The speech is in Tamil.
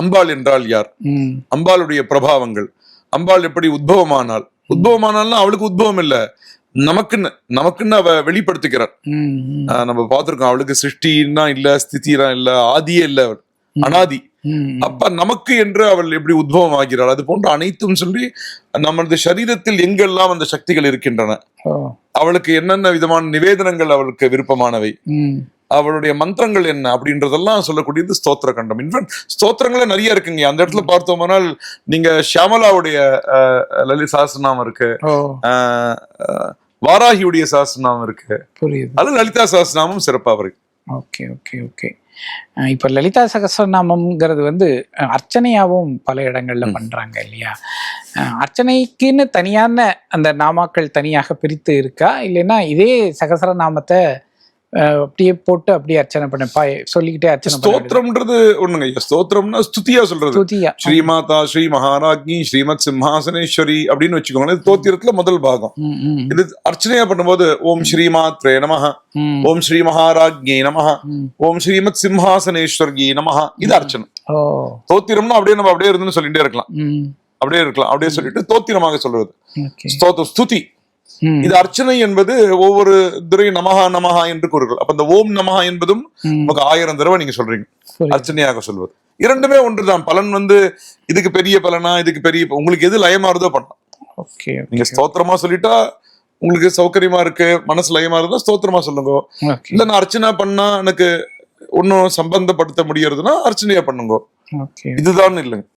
அம்பாள் என்றால் யார்? அம்பாளுடைய பிரபாவங்கள். அம்பாள் எப்படி உத்பவமானாள் உத்பவமானால்னா அவளுக்கு உத்பவம் இல்ல. நமக்குன்னு நமக்குன்னு அவ வெளிப்படுத்திக்கிறார் நம்ம பார்த்திருக்கோம் அவளுக்கு சிருஷ்டின்னா இல்ல ஸ்திதினா இல்ல ஆதியே இல்ல அவள். அனாதி. அப்ப நமக்கு என்று அவள் எப்படி உத்பவம் ஆகிறாள் அது போன்ற அனைத்தும் சொல்லி நமது சரீரத்தில் எங்கெல்லாம் அந்த சக்திகள் இருக்கின்றன? அவளுக்கு என்னென்ன விதமான நிவேதனங்கள் அவளுக்கு விருப்பமானவை? அவளுடைய மந்திரங்கள் என்ன அப்படின்றதெல்லாம் சொல்லக்கூடியது ஸ்தோத்திர கண்டம் இன்ஃபேக்ட் ஸ்தோத்திரங்களே நிறைய இருக்குங்க. அந்த இடத்துல பார்த்தோம்னால் நீங்க ஷியாமலாவுடைய லலித் சாஸ்திரநாமம் இருக்கு. வாராகியுடைய சாஸ்திரநாமம் இருக்கு. புரியுது. அது லலிதா சாஸ்திரநாமம் சிறப்பா இருக்கு. Okay okay okay. இப்ப லலிதா சகஸ்ரநாமம்ங்கிறது வந்து அஹ், அர்ச்சனையாவும் பல இடங்கள்ல பண்றாங்க இல்லையா? அர்ச்சனைக்குன்னு தனியான அந்த நாமாக்கள் தனியாக பிரித்து இருக்கா? இல்லைன்னா இதே சகஸ்ரநாமத்தை அஹ், அப்படியே போட்டு அப்படியே அர்ச்சனை பண்ண. பாய் சொல்லிக்கிட்டே அர்ச்சனை. ஸ்தோத்திரம்ன்றது ஒண்ணுங்க. ஸ்தோத்திரம்னா ஸ்துதியா சொல்றது. துதியா ஸ்ரீமாதா ஸ்ரீ மகாராஜ்ஞி ஸ்ரீமத் சிம்ஹாசனேஸ்வரி அப்படின்னு வச்சுக்கோங்களேன் இது தோத்திரத்துல முதல் பாகம். இது அர்ச்சனையா பண்ணும்போது ஓம் ஸ்ரீமாத்ரே நமஹ ஓம் ஸ்ரீ மகாராஜ்ஞே நமஹ. ஓம் ஸ்ரீமத் சிம்ஹாசனேஸ்வர்கி நமஹ இது அர்ச்சனை. ஓ. தோத்திரம்னா அப்படியே நம்ம அப்படியே இருந்துன்னு சொல்லிட்டே இருக்கலாம். அப்படியே இருக்கலாம். அப்படியே சொல்லிட்டு தோத்திரமாக சொல்றது. ஸ்தோத்திரம் ஸ்துதி. இது அர்ச்சனை என்பது ஒவ்வொரு துறை நமஹா நமஹா என்று கூறுகள். அப்ப இந்த ஓம் நமஹா என்பதும் நமக்கு ஆயிரம் தடவை நீங்க சொல்றீங்க. அர்ச்சனையாக சொல்வது. இரண்டுமே ஒன்றுதான். பலன் வந்து இதுக்கு பெரிய பலனா இதுக்கு பெரிய உங்களுக்கு எது லயமாறுதோ பண்ணலாம். ஓகே நீங்க ஸ்தோத்திரமா சொல்லிட்டா உங்களுக்கு சௌகரியமா இருக்கு மனசு லயமா இருந்தா ஸ்தோத்திரமா சொல்லுங்க. இல்ல நான் அர்ச்சனை பண்ணா எனக்கு ஒன்னும் சம்பந்தப்படுத்த முடியறதுன்னா அர்ச்சனையா பண்ணுங்க. இதுதான் இல்லைங்க.